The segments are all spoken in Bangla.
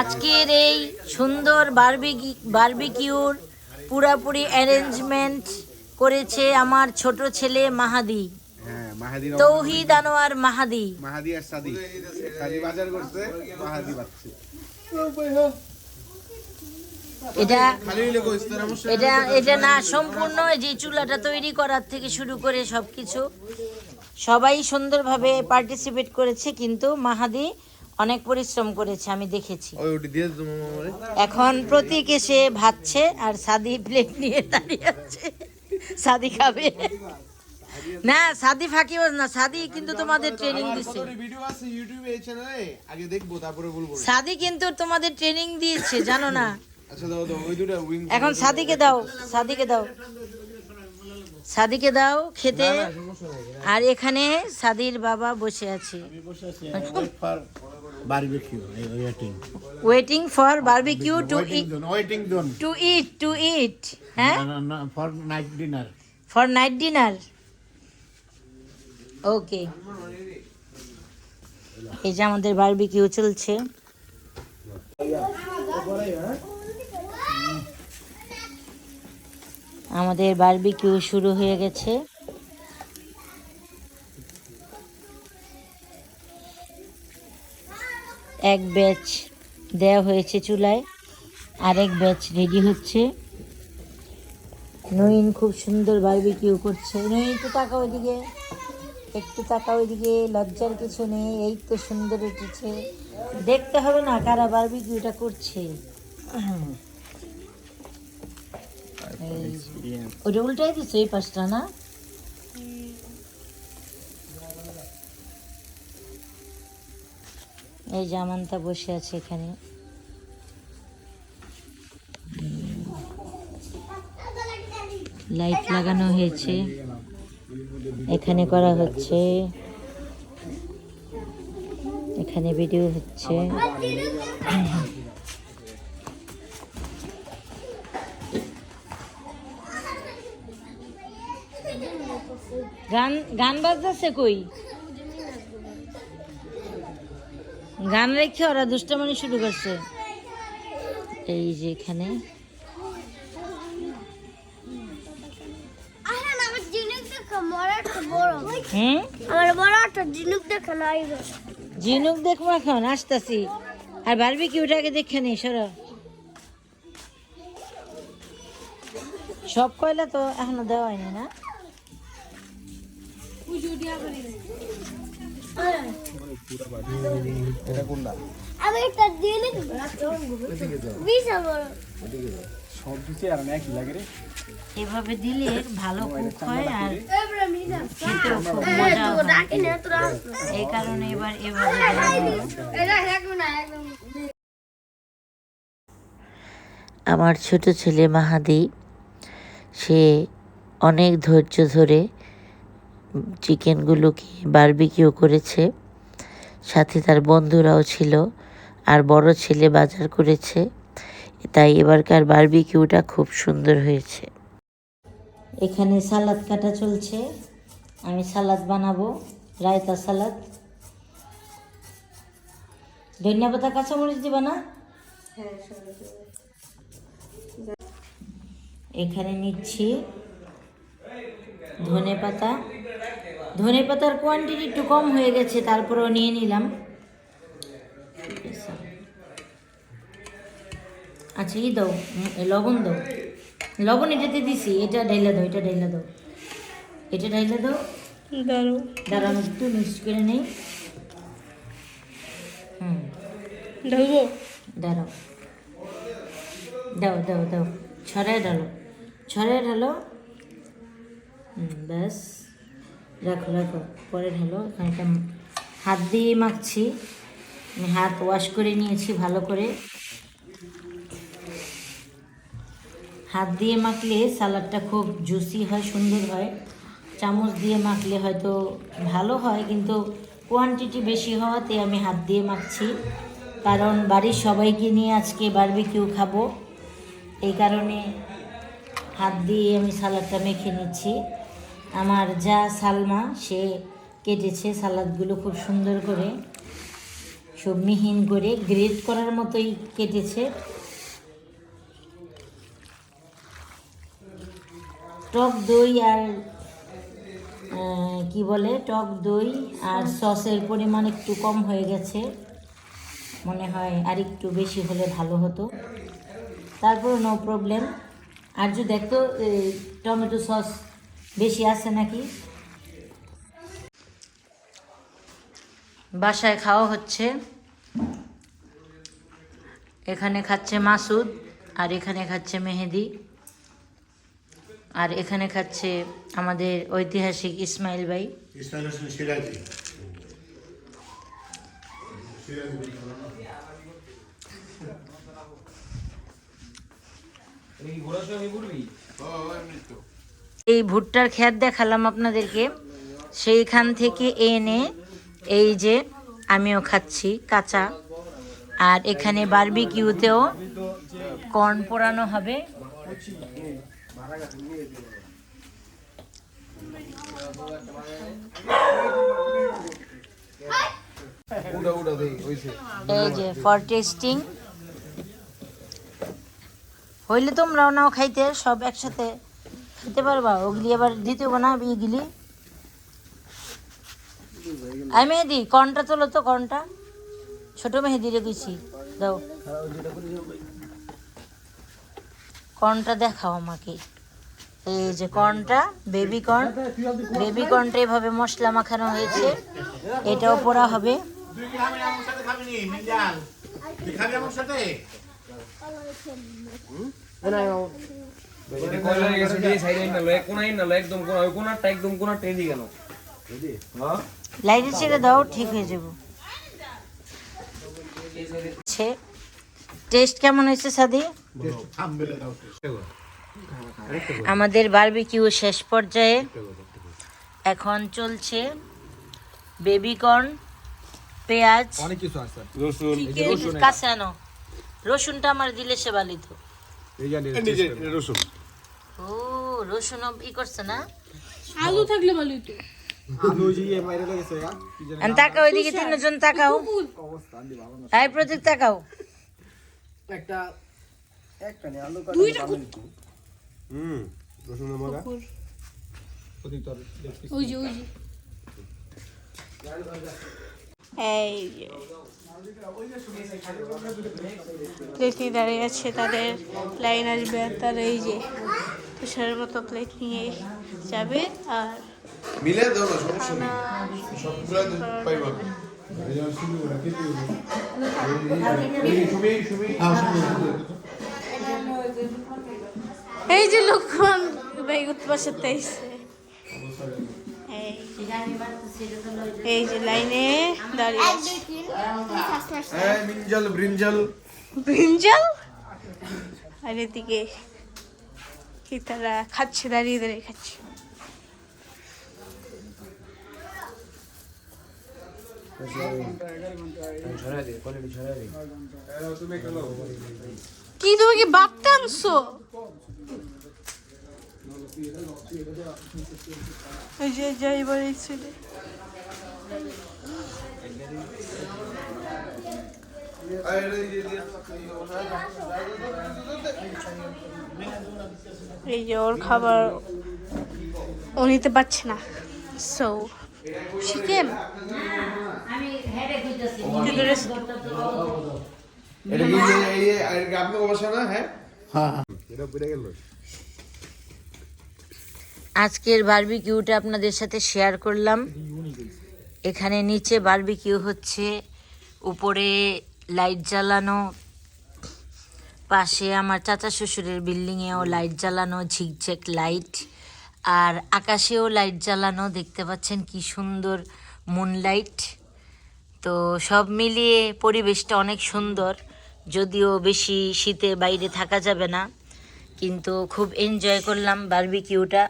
আজকের এই সুন্দর বারবিকি বারবিকিউর পুরাপুরি অ্যারেঞ্জমেন্ট করেছে আমার ছোট ছেলে মাহাদি। হ্যাঁ মাহাদি তৌহিদ আনোয়ার মাহাদি। মাহাদি আর সাদি সাদি বাজার করছে মাহাদি বাচ্চা এটা এটা এটা না সম্পূর্ণ যে চুলাটা তৈরি করার থেকে শুরু করে সব কিছু সবাই সুন্দরভাবে পার্টিসিপেট করেছে কিন্তু মাহাদি অনেক পরিশ্রম করেছে আমি দেখেছি। এখন প্রতীক এসে ভাবছে আর সাদি প্লেট নিয়ে দাঁড়িয়ে আছে। সাদি খাবে। না সাদি ফাঁকিবাজ না সাদি কিন্তু তোমাদের ট্রেনিং দিচ্ছে সাদি কিন্তু তোমাদের ট্রেনিং দিয়েছে জানো না? আচ্ছা এখন সাদিকে দাও। সাদিকে দাও। সাদিকে দাও খেতে। আর এখানে সাদির বাবা বসে আছে। Waiting for barbecue to zone to eat to eat হ্যাঁ? for night dinner for night dinner okay এই যে আমাদের বারবিকিউ চলছে। আমাদের বারবিকিউ শুরু হয়ে গেছে। এক ব্যাচ দেওয়া হয়েছে চুলায়, আরেক ব্যাচ রেডি হচ্ছে। নইন খুব সুন্দর বারবিকিউ করছে। নইন, একটু তাকাও ওইদিকে একটু তাকাও ওইদিকে লজ্জার কিছু নেই, এই তো সুন্দর উঠেছে। দেখতে হবে না কারা বারবিকিউটা করছে। ওটা উল্টাই দিচ্ছে এই পাশটা না এই জামানটা বসে আছে এখানে। লাইট লাগানো হয়েছে। এখানে করা হচ্ছে। এখানে ভিডিও হচ্ছে। গান গান বাজতেছে কই? গান রেখে ওরা দুষ্টামানি শুরু করছে। এই যে এখানে। জিনুক দেখব এখন আসতেছি। আর বারবি কি ওটাকে দেখে নি সরো। সব কয়লা তো এখনও দেওয়া হয়নি না? এভাবে দিলে ভালো কুক হয় আর খেতেও খুব মজা তো হয়। ডাকি না তোরা এই কারণে এবার এভাবে আমার ছোট ছেলে মাহাদি সে অনেক ধৈর্য ধরে চিকেনগুলোকে বারবিকিউ করেছে। সাথে তার বন্ধুরাও ছিল আর বড় ছেলে বাজার করেছে। তাই এবারকার বারবিকিউটা খুব সুন্দর হয়েছে। এখানে সালাদ কাটা চলছে। আমি সালাদ বানাবো রায়তা সালাদ। ধনিয়া পাতা কাঁচামরিচ দিবা না? এখানে নিচ্ছি। ধনে পাতা। ধনে পাতার কোয়ান্টিটি একটু কম হয়ে গেছে তারপরেও নিয়ে নিলাম। আচ্ছা ই দাও লবণ দাও। লবণ এটাতে দিছি এটা ঢাইলা দাও এটা ঢাইলা দাও। এটা ঢাইলা দাও। দাঁড়াও। আমি একটু মিক্স করে নেই। হুম। ঢালবো? দাঁড়াও। দাও দাও দাও। ছড়ায় ঢালো। ছড়ায় ঢালো ব্যাস। রাখো রাখো। পরে ঢালো এখানটা হাত দিয়ে মাখছি। আমি হাত ওয়াশ করে নিয়েছি ভালো করে। হাত দিয়ে মাখলে সালাডটা খুব জুসি হয়, সুন্দর হয়। চামচ দিয়ে মাখলে হয়তো ভালো হয়, কিন্তু কোয়ান্টিটি বেশি হওয়াতে আমি হাত দিয়ে মাখছি। কারণ বাড়ির সবাইকে নিয়ে আজকে বারবিকিউ খাব। এই কারণে হাত দিয়ে আমি সালাডটা মেখে নিচ্ছি। আমার যা সালমা সে কেটেছে সালাদগুলো খুব সুন্দর করে। সব মিহিন করে গ্রেড করার মতোই কেটেছে। টক দই আর কি বলে? টক দই আর সসের পরিমাণ একটু কম হয়ে গেছে। মনে হয় আর একটু বেশি হলে ভালো হতো। তারপর নো প্রবলেম আর যদি এই, টমেটো সস বেশি আছে নাকি? বাসায় খাওয়া হচ্ছে। এখানে খাচ্ছে মাসুদ আর এখানে খাচ্ছে মেহেদি। আর এখানে খাচ্ছে আমাদের ঐতিহাসিক ইসমাইল ভাই। ঘোরার সময় এই ভুট্টার খ্যাত দেখালাম আপনাদেরকে। সেইখান থেকে এনে এই যে আমিও খাচ্ছি, কাঁচা। আর এখানে বারবিকিউতেও কর্ন পোড়ানো হবে। এই যে ফর টেস্টিং হইলে তোমরাও নাও খাইতে, সব একসাথে। খেতে পারবা? ওগুলি আবার দিতে হবে না ইগুলি আই মেহেদি কর্নটা তোলো তো কর্নটা ছোট মেহেদি রে কইছি দাও। কর্নটা দেখাও আমাকে। এই যে কর্নটা বেবি কর্ন বেবি কর্নটা এভাবে মশলা মাখানো হয়েছে। এটাও পোড়া হবে। নি। হ্যাঁ? লাইটে ছেড়ে দাও ঠিক হয়ে যাব। টেস্ট কেমন হয়েছে সাদি? আমাদের বারবিকিউ শেষ পর্যায়ে। এখন চলছে বেবিকর্ন পেঁয়াজ অনেক কিছু আছে। আনো। রসুনটা আমার দিলে সে বালিত রসুন। ও রসুন ই করছে না? আলু থাকলে ভালোই তো আলু জি এ মাইরে লাগেছে কি জানি আর তাকাও এদিকে তিনজন তাকাও। তাই প্রতীক তাকাও। দুইটা হুম রসুন মগা প্রতি তোর ওই যে ওই যে। এই প্লেট নিয়ে দাঁড়িয়ে আছে তাদের লাইন আসবে আর তারা এই যে তুষারের মতো প্লেট নিয়ে যাবে আর মিলে দাও না সমস্যা নেই। সবগুলা পাইবা। এই যে লক্ষণ উৎপাসের তাইছে এই যে লাইনে দাঁড়িয়ে আছে। মিনজাল আর এদিকে কি তারা খাচ্ছে দাঁড়িয়ে দাঁড়িয়ে খাচ্ছে। কি তুমি কি বাপটা আনছো? ওই যে যাই বলেছিল এই যে ওর খাবার ও নিতে পারছে না। সো কিন্তু এটা কি এই এই না হ্যাঁ? হ্যাঁ। এটা পড়ে গেল। আজকের বারবিকিউটা আপনাদের সাথে শেয়ার করলাম। এখানে নিচে বারবিকিউ হচ্ছে, উপরে লাইট জ্বালানো, পাশে আমার চাচা শ্বশুরের বিল্ডিংয়েও লাইট জ্বালানো, ঝিকঝেক লাইট, আর আকাশেও লাইট জ্বালানো। দেখতে পাচ্ছেন কি সুন্দর মুনলাইট তো সব মিলিয়ে পরিবেশটা অনেক সুন্দর, যদিও বেশি শীতে বাইরে থাকা যাবে না, কিন্তু খুব এনজয় করলাম বারবিকিউটা।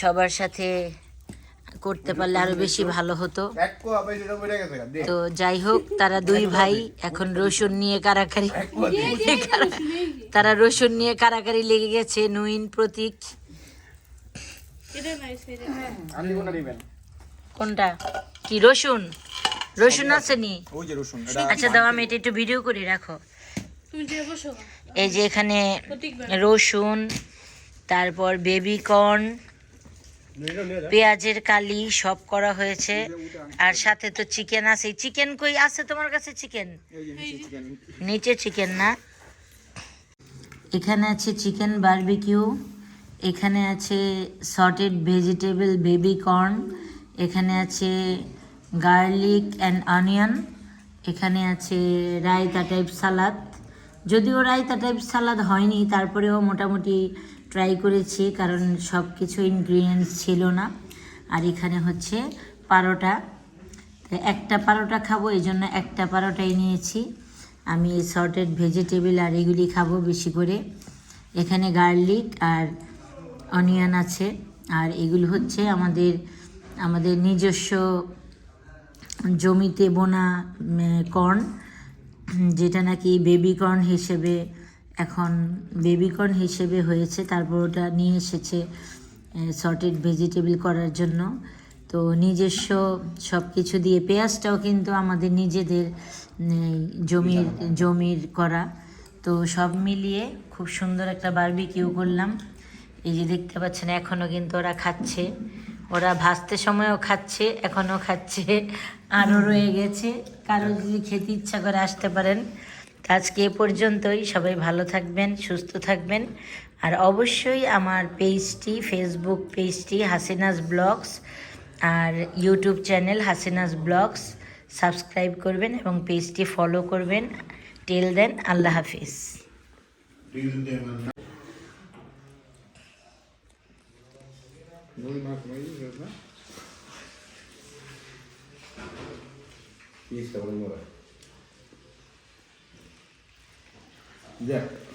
সবার সাথে করতে পারলে আরও বেশি ভালো হতো। তো যাই হোক, তারা দুই ভাই এখন রসুন নিয়ে কারাকারি তারা রসুন নিয়ে কারাকারি লেগে গেছে, নুইন, প্রতীক। কোনটা? কি, রসুন? রসুন আছে নি? আচ্ছা দাও, আমি এটা একটু ভিডিও করে রাখো। এই যে এখানে রসুন, তারপর বেবি কর্ন পেঁয়াজের কালি সব করা হয়েছে। আর সাথে তো চিকেন আছে। চিকেন কই? আছে তোমার কাছে চিকেন? নিচে চিকেন। না? এখানে আছে চিকেন বারবিকিউ। এখানে আছে সটেড ভেজিটেবল বেবি কর্ন। এখানে আছে গার্লিক অ্যান্ড অনিয়ন। এখানে আছে রায়তা টাইপ সালাদ। যদিও রায়তা টাইপ সালাদ হয়নি তারপরেও মোটামুটি ট্রাই করেছি, কারণ সব কিছু ইনগ্রিডিয়েন্টস ছিল না। আর এখানে হচ্ছে পারোটা। একটা পারোটা খাব এই জন্য একটা পারোটাই নিয়েছি। আমি সর্টেড ভেজিটেবল আর এগুলি খাব বেশি করে। এখানে গার্লিক আর অনিয়ন আছে। আর এগুলো হচ্ছে আমাদের আমাদের নিজস্ব জমিতে বোনা কর্ন যেটা নাকি বেবি কর্ন হিসেবে এখন বেবিকর্ন হিসেবে হয়েছে। তারপর ওটা নিয়ে এসেছে সর্টেড ভেজিটেবল করার জন্য। তো নিজস্ব সব কিছু দিয়ে, পেঁয়াজটাও কিন্তু আমাদের নিজেদের জমির জমির করা। তো সব মিলিয়ে খুব সুন্দর একটা বারবিকিউ করলাম। এই যে দেখতে পাচ্ছেন এখনও কিন্তু ওরা খাচ্ছে। ওরা ভাজতে সময়ও খাচ্ছে এখনও খাচ্ছে। আরও রয়ে গেছে। কারও যদি খেতে ইচ্ছা করে আসতে পারেন। আজকে এ পর্যন্তই। সবাই ভালো থাকবেন, সুস্থ থাকবেন। আর অবশ্যই আমার পেজটি ফেসবুক পেজটি হাসিনাস ব্লগস আর YouTube channel Hasina's blogs. Subscribe করবেন এবং পেজটি ফলো করবেন। টেল দেন আল্লাহ হাফিজ। দেখ